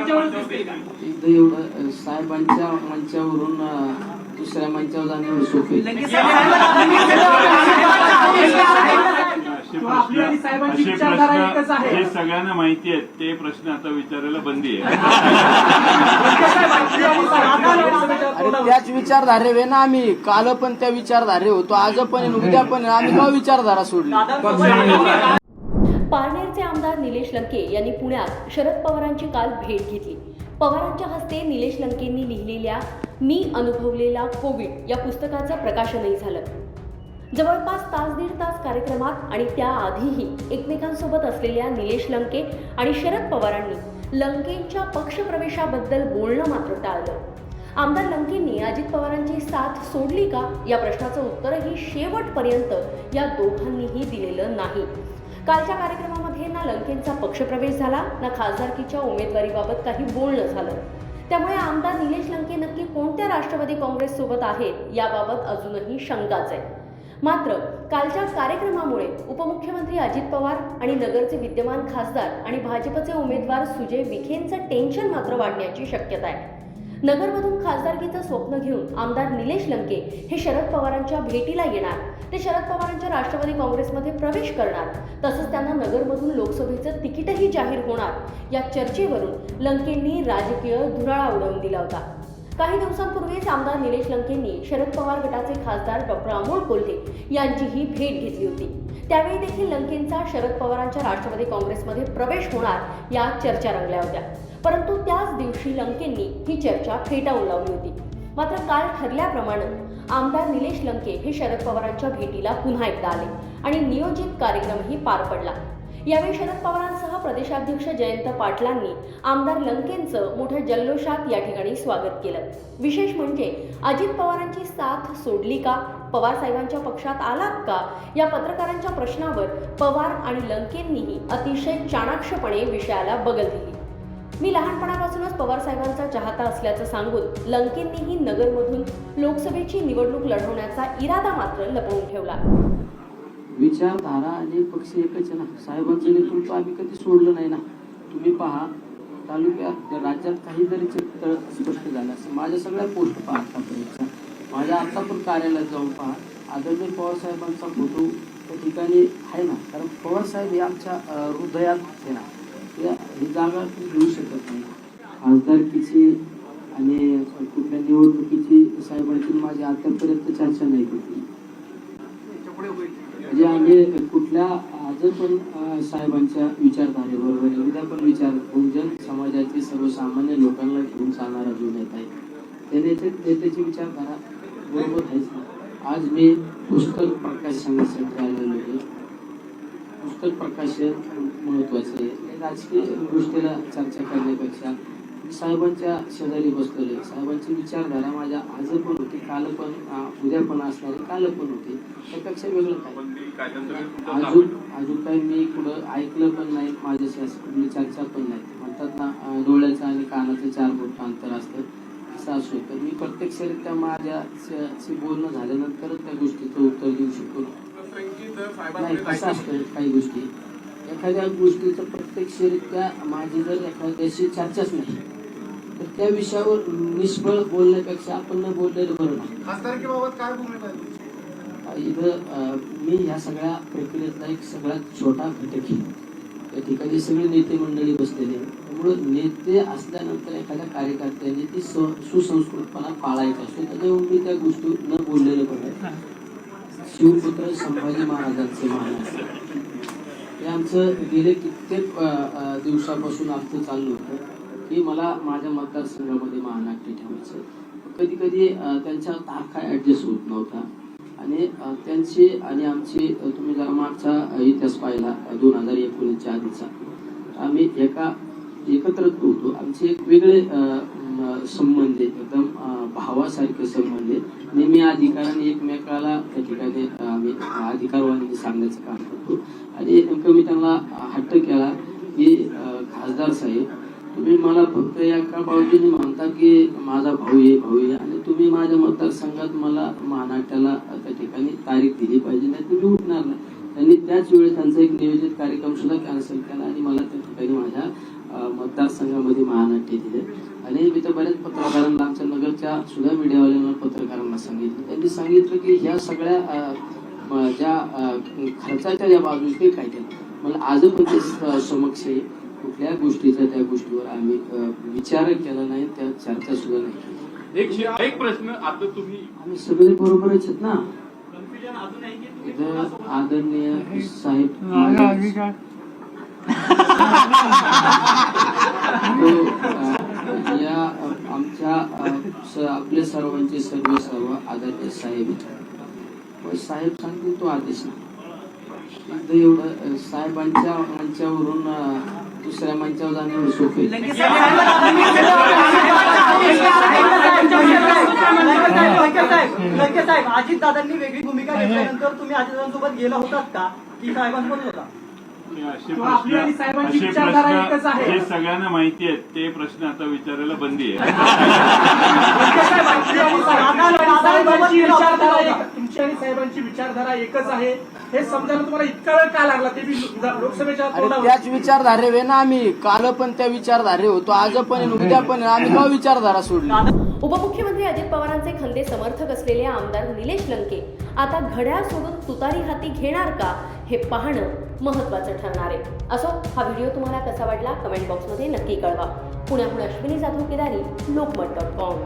एकदा एवढं साहेबांच्या मंचावरून दुसऱ्या मंचावर जाणे सोपे असे प्रश्न. जे सगळ्यांना माहिती आहेत. ते प्रश्न आता विचारायला बंदी आहे. अरे त्याच विचारधारे ना आम्ही. काल पण त्या विचारधारे होतो आज पण उद्या पण. आम्ही का विचारधारा सोडली? पारनेरचे आमदार निलेश लंके यांनी पुण्यात शरद पवारांची काल भेट घेतली. पवारांच्या हस्ते निलेश लंकेंनी लिहिलेल्या मी अनुभवलेला कोविड या पुस्तकाचं प्रकाशनही झालं. जवळपास तास दीड तास कार्यक्रमात आणि त्याआधीही एकमेकांसोबत असलेल्या निलेश लंके आणि शरद पवारांनी लंकेंच्या पक्षप्रवेशाबद्दल बोलणं मात्र टाळलं. आमदार लंकेंनी अजित पवारांची साथ सोडली का या प्रश्नाचं उत्तरही शेवटपर्यंत या दोघांनीही दिलेलं नाही. कालच्या कार्यक्रमामध्ये ना लंकेंचा पक्षप्रवेश झाला ना खासदारकीच्या उमेदवारीबाबत काही बोलणं झालं. त्यामुळे आमदार निलेश लंके नक्की कोणत्या राष्ट्रवादी काँग्रेस सोबत आहेत याबाबत अजूनही शंकाच आहे. मात्र कालच्या कार्यक्रमामुळे उपमुख्यमंत्री अजित पवार आणि नगरचे विद्यमान खासदार आणि भाजपचे उमेदवार सुजय विखेंचं टेन्शन मात्र वाढण्याची शक्यता आहे. नगरमधून खासदारकीचं स्वप्न घेऊन आमदार निलेश लंके हे शरद पवारांच्या भेटीला येणार. ते शरद पवारांच्या राष्ट्रवादी काँग्रेसमध्ये प्रवेश करणार. तसंच त्यांना नगरमधून लोकसभेचं तिकीटही जाहीर होणार. या चर्चेवरून लंकेंनी राजकीय धुराळा उडवून दिला होता. काही दिवसांपूर्वीच आमदार निलेश लंकेंनी शरद पवार गटाचे खासदार डॉक्टर अमोल कोल्हे यांचीही भेट घेतली होती. त्यावेळी देखील लंकेंचा शरद पवारांच्या राष्ट्रवादी काँग्रेसमध्ये प्रवेश होणार या चर्चा रंगल्या होत्या. परंतु त्याच दिवशी लंकेंनी ही चर्चा फेटाळून लावली होती. मात्र काल ठरल्याप्रमाणे आमदार निलेश लंके हे शरद पवारांच्या भेटीला पुन्हा एकदा आले आणि नियोजित कार्यक्रमही पार पडला. यावेळी शरद पवारांसह प्रदेशाध्यक्ष जयंत पाटलांनी आमदार लंकेंचं मोठ्या जल्लोषात या ठिकाणी स्वागत केलं. विशेष म्हणजे अजित पवारांची साथ सोडली का? पवार साहेबांच्या पक्षात आलात का? या पत्रकारांच्या प्रश्नावर पवार आणि लंकेंनीही अतिशय चाणाक्षपणे विषयाला बगल दिली. मी लहानपणापासूनच पवार साहेबांचा चाहता असल्याचं सांगून लंकेंनीही नगरमधून लोकसभेची निवडणूक लढवण्याचा इरादा मात्र लपवून ठेवला. विचारधारा आणि पक्ष एकच आहे ना. साहेबांचं नेतृत्व आम्ही कधी सोडलं नाही ना. तुम्ही पहा तालुक्यात राज्यात काही जरी चित्र स्पष्ट झालं असं माझ्या सगळ्या पोस्ट पहा आतापर्यंतच्या. माझ्या आत्ता पण कार्यालयात जाऊन पहा. आदरणीय पवार साहेबांचा फोटो त्या ठिकाणी आहे ना. कारण पवार साहेब हे आमच्या हृदयात आहे ना. या- ही जागा तुम्ही घेऊ शकत नाही. खासदारकीची आणि कुठल्या निवडणुकीची साहेबांची माझी आतापर्यंत चर्चा नाही होती. म्हणजे आम्ही कुठल्या आज पण साहेबांच्या विचारधारेबरोबर एकदा पण विचार बहुजन समाजातील सर्वसामान्य लोकांना घेऊन चालणारा जो नेता आहे त्या नेते नेत्याची विचारधारा बरोबर आहेच ना? आज मी पुस्तक प्रकाश आलेलो आहे पुस्तक प्रकाशन महत्त्वाचं आहे. राजकीय गोष्टीला चर्चा करण्यापेक्षा साहेबांच्या शेजारी बसलेलो साहेबांची विचारधारा माझ्या आज पण होती काल पण उद्या पण असणारी काल पण होती. त्यापेक्षा वेगळं काय? अजून अजून काही मी कुठं ऐकलं पण नाही माझ्याशी असं कुठली चर्चा पण नाही. म्हणतात ना डोळ्याचं आणि कानाचं चार बोट अंतर असतं असं असू तर मी प्रत्यक्षरित्या माझ्याशी बोलणं झाल्यानंतरच त्या गोष्टीचं उत्तर देऊ शकतो. नाही कसं असतं काही गोष्टी. एखाद्या गोष्टीचं प्रत्यक्षरित्या माझी जर एखाद्याशी चर्चाच नाही तर त्या विषयावर निष्फळ बोलण्यापेक्षा आपण न बोललेलं बरं ना खासदारकीबाबत काय भूमिका आहे तुमची? इथं मी ह्या सगळ्या प्रक्रियेतला एक सगळ्यात छोटा घटक आहे. त्या ठिकाणी सगळे नेते मंडळी बसलेले आहेत. त्यामुळं नेते असल्यानंतर एखाद्या कार्यकर्त्यांनी ती स- सुसंस्कृतपणा पाळायचा असतो. त्याच्यामुळे मी त्या गोष्टी न बोललेलं बरं शिवपुत्र संभाजी महाराजांचे महाराज हे आमचं गेले कित्येक दिवसापासून आमचं चाललं होतं. की मला माझ्या मतदारसंघामध्ये महानाट्य ठेवायचं कधी कधी त्यांच्या तारखा ऍडजस्ट होत नव्हता. आणि त्यांची आणि आमची तुम्ही जरा मागचा इतिहास पाहिला दोन हजार एकोणीसच्या आधीचा. आम्ही एका एकत्रच होतो. आमचे एक वेगळे संबंध एकदम भावासारखे संबंध नेहमी अधिकाराने एकमेकाला त्या ठिकाणी आम्ही अधिकारवाणी सांगण्याचं काम करतो. आणि नेमकं मी त्यांना हट्ट केला की खासदार साहेब तुम्ही मला फक्त या का बाजूने म्हणता की माझा भाऊ आहे भाऊ आहे आणि तुम्ही माझ्या मतदारसंघात मला महानाट्याला त्या ठिकाणी तारीख दिली पाहिजे नाही तुम्ही उठणार नाही. त्यांनी त्याच वेळेस त्यांचा एक नियोजित कार्यक्रम सुद्धा कॅन्सल केला आणि मला त्या ठिकाणी माझ्या मतदारसंघामध्ये महानाट्य दिले. आणि मी तर बऱ्याच पत्रकारांना आमच्या नगरच्या सुद्धा मीडियावाल्यांना पत्रकारांना सांगितलं. त्यांनी सांगितलं की ह्या सगळ्या ज्या खर्चाच्या ज्या बाजू ते काय केलं. मला आज पण ते स- समक्ष आहे. कुठल्या गोष्टीचा त्या गोष्टीवर आम्ही विचार केला नाही त्या चर्चा सुद्धा नाही. एक प्रश्न आता तुम्ही आम्ही सगळे बरोबरच आहेत ना. इथं आदरणीय साहेब या आमच्या आपल्या सर्वांचे सर्व सर्व आदरणीय साहेब. साहेब सांगतील तो आदेश नाही. एवढं साहेबांच्या मंचावरून दुसऱ्या मंचावर जाण्यावर सोपे साहेब अजित दादांनी वेगळी भूमिका घेतल्यानंतर तुम्ही अजितदादांसोबत गेला होतात का? की साहेबांसोबत होता? असे प्रश्न असे. जे सगळ्यांना माहिती आहेत ते प्रश्न आता विचारायला बंदी आहे. तुमची आणि साहेबांची विचारधारा एकच आहे. हे समजायला तुम्हाला इतका वेळ का लागला? ते लोकसभेच्या त्याच विचारधारे वे ना आम्ही. काल पण त्या विचारधारे होतो आज पण उद्या पण आहे. आम्ही का विचारधारा सोडली? उपमुख्यमंत्री अजित पवारांचे खंदे समर्थक असलेले आमदार निलेश लंके. आता घड्याळ सोडून तुतारी हाती घेणार का? हे पाहणं महत्वाचं ठरणार आहे. असो हा व्हिडिओ तुम्हाला कसा वाटला कमेंट बॉक्समध्ये नक्की कळवा. पुण्याहून अश्विनी जाधव केदारी लोकमत डॉट कॉम.